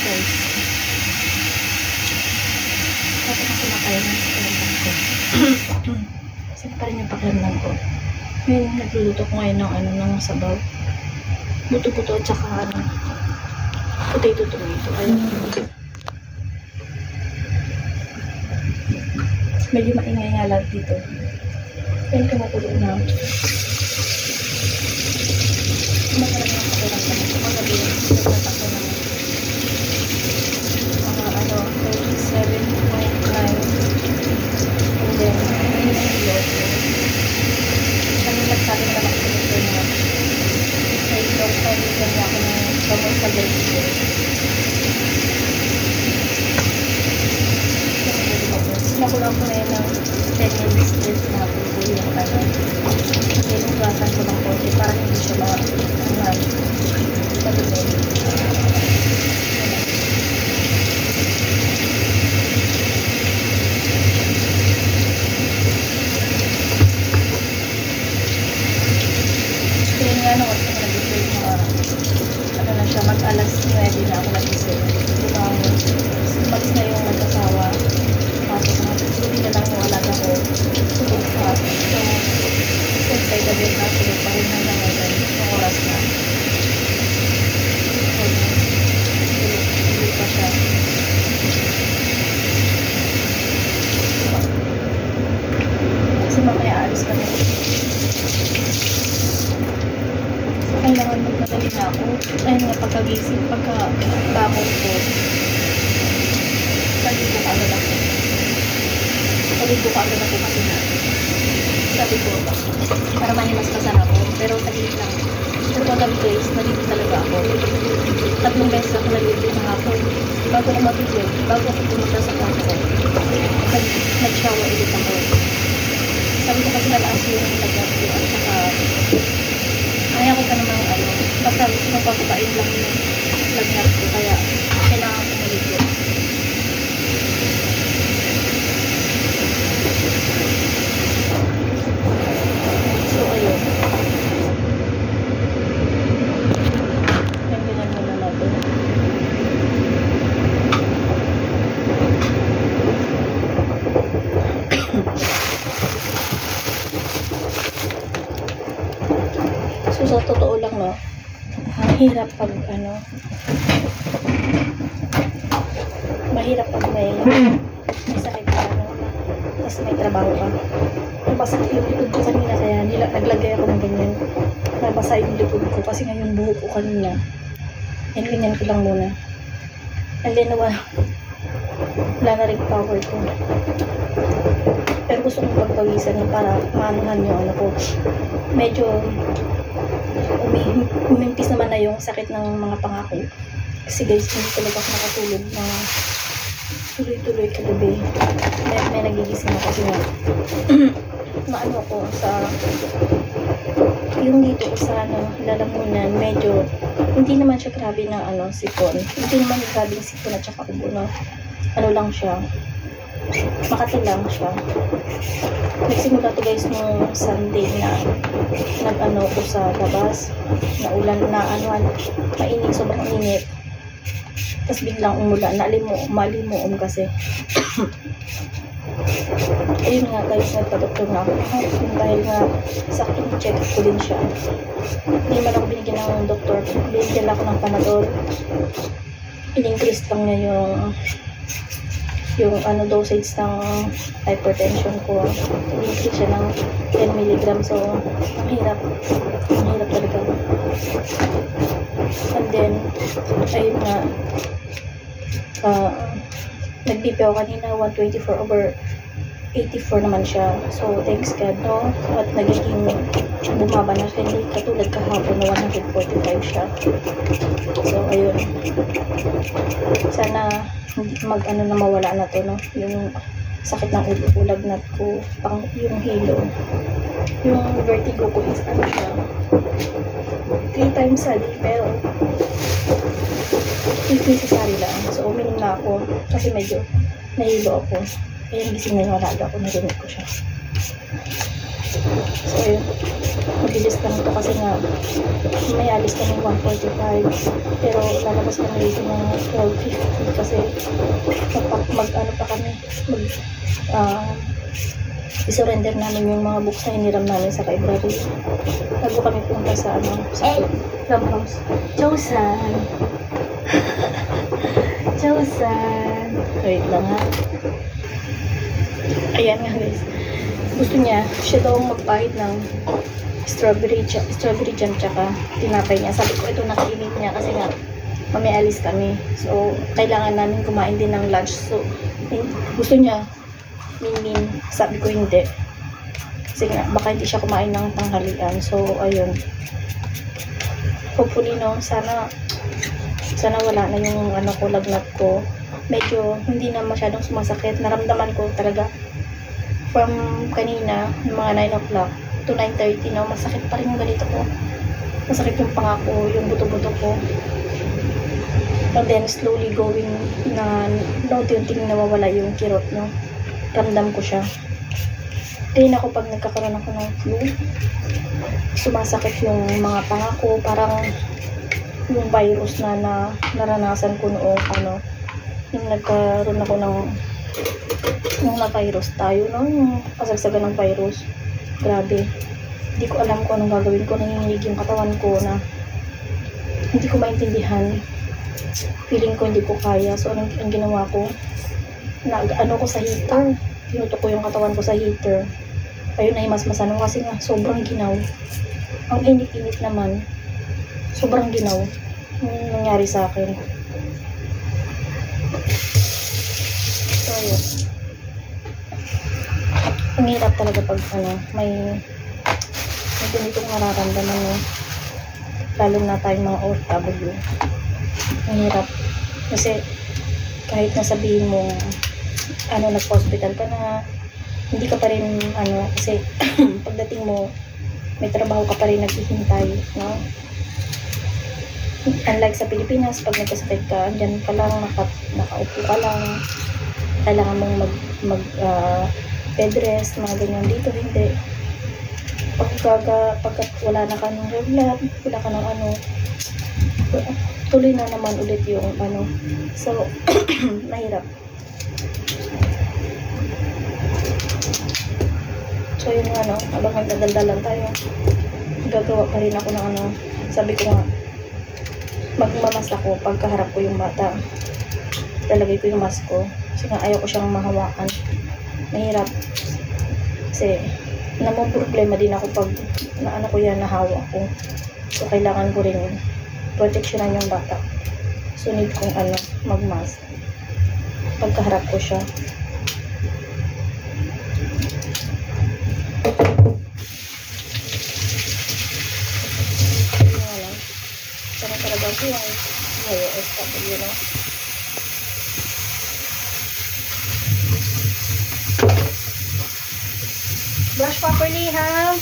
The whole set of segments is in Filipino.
guys. Kasi kasi makayan ng pakiramdam ko. Kasi pa rin yung pakiramdam ko. Ngayon, nagluluto ko ngayon ng ano, ng sabaw. Buto-buto at saka ano, potato tomato. Ayun. Medyo maingay nga lang dito. Yan ka matulog na. Masarap yung pakiramdam ko. Magabi, nagtatak ko ng mga ano, 37.9 and then, ayun ang ilot. Kami nagsabi na naman ko nito na may ilot pa rin niya ako ng gamot sa diabetes. Nakulang ko na yun ng 10 minutes stress na ako yung ano. Hinugasan ko ng konti para hindi siya nga ano, kasi ako nag-isip ano na siya, mag-alas 9 na ako nag-isip. Diba, umalis na yung mag-asawa. Pasok na, hindi na lang yung alaga ko. Tulog pa. So, since way, natulog pa hanggang ngayon. Yung oras na. So, tulog, tulog mamaya aalis kami. kailangan magmadali na ako. Ayun nga, pagkagising, pagkabangon ko, paligo ka agad ako. Paligo ka agad ako kasi na, sabi ko, para manimas-masan ako, pero saglit lang. Pero pag guys, naligo talaga ako. Tatlong beses ako naligo ng ako. Bago ako mabigyan, bago ako pumunta sa kwarto, nag- nag-shower ulit ako. Sabi ko kasi nalaas yung lagat ko at saka kaya ko pa namang ano, basta mapapapain lang yung lagnat ko, kaya kailangan ko maligo. So, ayun. Yan, ganyan muna natin. So, sa totoo lang, no, ang hirap pag, ano, mahirap pag may, may sakit ka, no, tapos may trabaho ka. Nabasa yung likod ko kanina, kaya nila, naglagay ako ng ganyan. Nabasa yung likod ko, kasi nga yung buhok ko kanina. Yan, ganyan ko lang muna. And then, wala, wala na rin power ko. Pero gusto kong pagpawisan para maanuhan yung ano ko. Medyo umimpis naman na yung sakit ng mga pangako. Kasi guys, hindi talaga ako nakatulog na tuloy-tuloy kagabi. May, may nagigising ako kasi nga maano ko sa yung dito ko sa ano, lalamunan, medyo hindi naman siya grabe na ano, sipon. Hindi naman grabe yung sipon at saka ubo, no? Ano lang siya, makati lang siya. Nagsimula to guys nung Sunday na nag-ano ko sa labas, na ulan na ano, mainit, sobrang init. Tapos biglang umulan, nalimo, malimuom kasi. Ayun nga guys, nagpa-doktor na ako. Dahil nga sa akin, check ko din siya. Hindi man ako binigyan ng doktor. Binigyan ako ng panadol. In-increase lang niya yung yung ano dosage ng hypertension ko. In-increase siya ng 10 mg. So, ang hirap. Ang hirap talaga. And then, ayun nga, uh, nag-BP ako kanina, 124 over 84 naman siya. So, thanks God, no? At nagiging bumaba na siya. Hindi katulad kahapon na 145 siya. So, ayun. Sana hindi mag ano na mawala na to, no? Yung sakit ng ulo ko, pang yung hilo. Yung vertigo ko is ano siya. Three times a day, pero if necessary lang. So, uminom na ako kasi medyo nahilo ako. Kaya gising na yung alaga ko, narinig ko siya. So, ayun. Mabilis lang ito kasi nga may alis kami 145. Pero lalabas kami dito ng 12.50 kasi mag, mag ano pa kami, mag, ah, isurrender namin yung mga books na hiniram namin sa library. Bago kami punta sa ano, sa clubhouse. Josan! Josan! Wait lang ha. Ayan nga guys. Gusto niya, siya daw magpahit ng strawberry, strawberry jam tsaka tinapay niya. Sabi ko, ito nakainit niya kasi nga mamaya alis kami. So, kailangan namin kumain din ng lunch. So, gusto niya, Mingmin, sabi ko hindi. Kasi nga, baka hindi siya kumain ng tanghalian. So, ayun. Hopefully, no, sana, sana wala na yung ano ko, lagnat ko. Medyo, hindi na masyadong sumasakit. Naramdaman ko talaga from kanina, mga 9 o'clock to 9.30, no, masakit pa rin yung ganito ko. Masakit yung panga ko, yung buto-buto ko. And then, slowly going na, no, unti-unting nawawala yung kirot, no ramdam ko siya. Ayun ako pag nagkakaroon ako ng flu, sumasakit yung mga panga ko, parang yung virus na, na naranasan ko noong ano, yung nagkaroon ako ng yung na-virus tayo, no? Yung kasagsagan ng virus. Grabe. Hindi ko alam kung anong gagawin ko. Nanginginig yung katawan ko na hindi ko maintindihan. Feeling ko hindi ko kaya. So, anong, ang ginawa ko, nag ano ko sa heater. Tinutok ko yung katawan ko sa heater. Ayun na mas masano kasi nga sobrang ginaw. Ang init-init naman. Sobrang ginaw. Yung nangyari sa akin. Ayun. Ang hirap talaga pag ano, may may ganitong nararamdaman no. Lalo na tayong mga OFW. Ang hirap. Kasi kahit na sabihin mo ano nag-hospital ka na hindi ka pa rin ano kasi pagdating mo may trabaho ka pa rin naghihintay no unlike sa Pilipinas pag nagkasakit ka andyan ka lang naka, nakaupo ka lang kailangan mong mag mag ah, bed rest mga ganyan. Dito hindi. Pagkaga pagkat wala na ka ng regular wala ka ng ano tuloy na naman ulit yung ano. So mahirap. So yun nga no, habang nagdadaldalan tayo, gagawa pa rin ako ng ano, sabi ko nga, magmamas ako pagkaharap ko yung bata. Talagay ko yung mask ko. Kasi nga ayaw ko siyang mahawakan. Mahirap. Kasi namang problema din ako pag na ano ko yan, nahawa ko. So kailangan ko rin proteksyonan yung bata. So need kong ano, magmask. Pagkaharap ko siya. Ano lang. Sana talaga ko yung may SW, no? Brush properly, ha?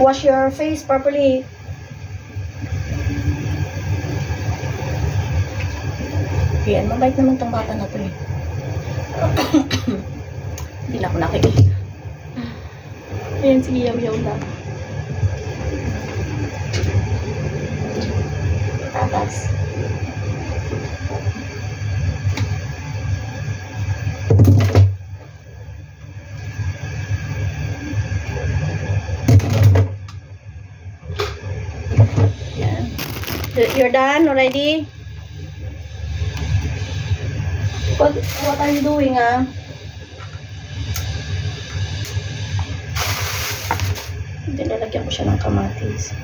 Wash your face properly. Yan, mabait naman tong bata na to eh. Hindi na ako nakikita. Ayan, sige, yaw-yaw lang. Yan. You're done already? What, what are you doing, ah? Dinalagyan ko siya ng kamatis.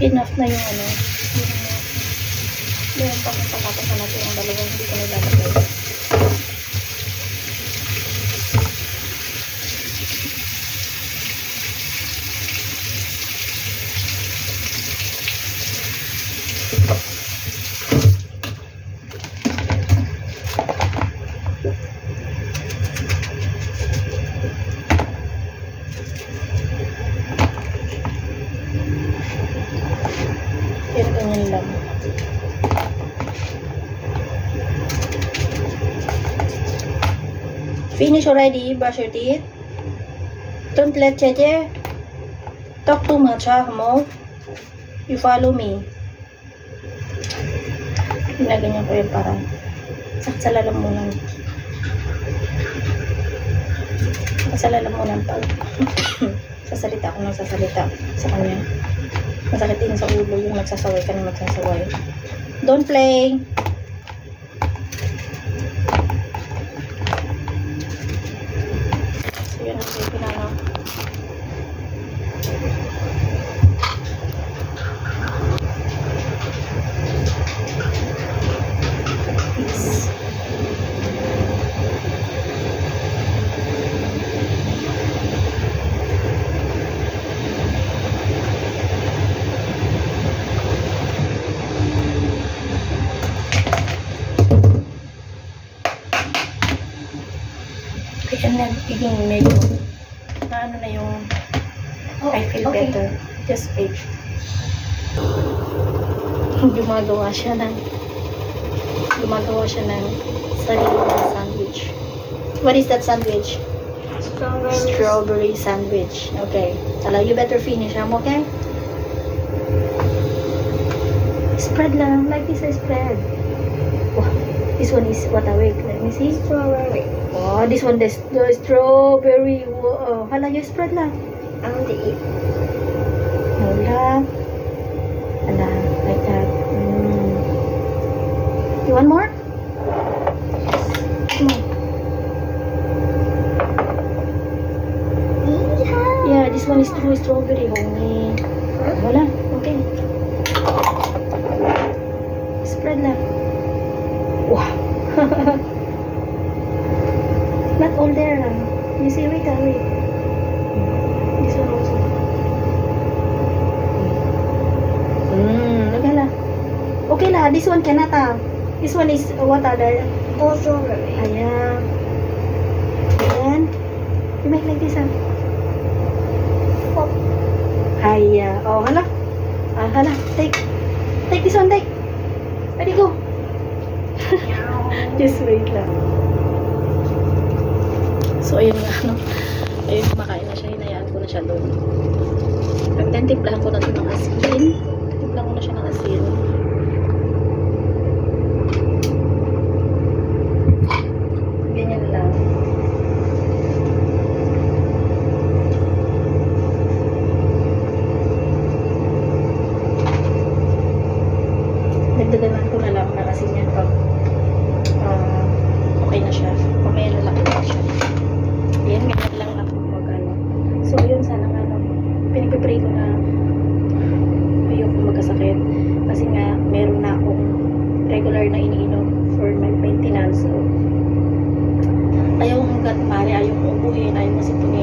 Enough na yung ano. Yung, meron pa kung patatas na natin yung dalawang hindi ko nilalagay. Finish already? Brush your teeth? Don't let Jeje talk too much, ha, mo? You follow me. Ginaganyan ko yun para sakit sa lalamunan. Sakit sa lalamunan pag sasalita ako ng sasalita sa kanya. Masakit din sa ulo yung nagsasaway ka na magsasaway. Don't play! Kaya nagiging medyo na ano na yung I feel okay. better. Just wait. Gumagawa siya ng gumagawa siya ng sarili ng sandwich. What is that sandwich? Strawberry. Strawberry sandwich. Okay. Tala, you better finish, um, okay? Spread lang. Like this, I spread. Wow. This one is what awake. Let me see. Strawberry. Oh, this one, the, the strawberry. Wow. Hala, you spread lang. I want to eat. Hala. Hala, like that. Mm. You want more? Come on. Yeah, this one is true strawberry, homie. Wala, Lah, this one cannot ah. This one is uh, what other? All strawberry. Ayan. Ayan. You make like this ah. Pop. Haya. Oh, hala. Ah, hala. Take. Take this one, take. Ready, go. Just wait lang. So, ayun nga, no. Ayun, kumakain na siya. Hinayaan ko na siya doon. And then, timplahan ko na ito ng asin. Timplahan ko na siya ng asin. Ganyan lang. Nagdadalan ko na lang na asin yan pag ah, okay na siya. Mamaya lalaki na siya. Yan, ganyan lang ako mag ano. So, yun, sana nga, no, pinipipray ko na ayoko magkasakit. Kasi nga, meron na akong regular na iniinom for my maintenance. So, ayaw kong hanggat mali, ayaw kong ubuhin,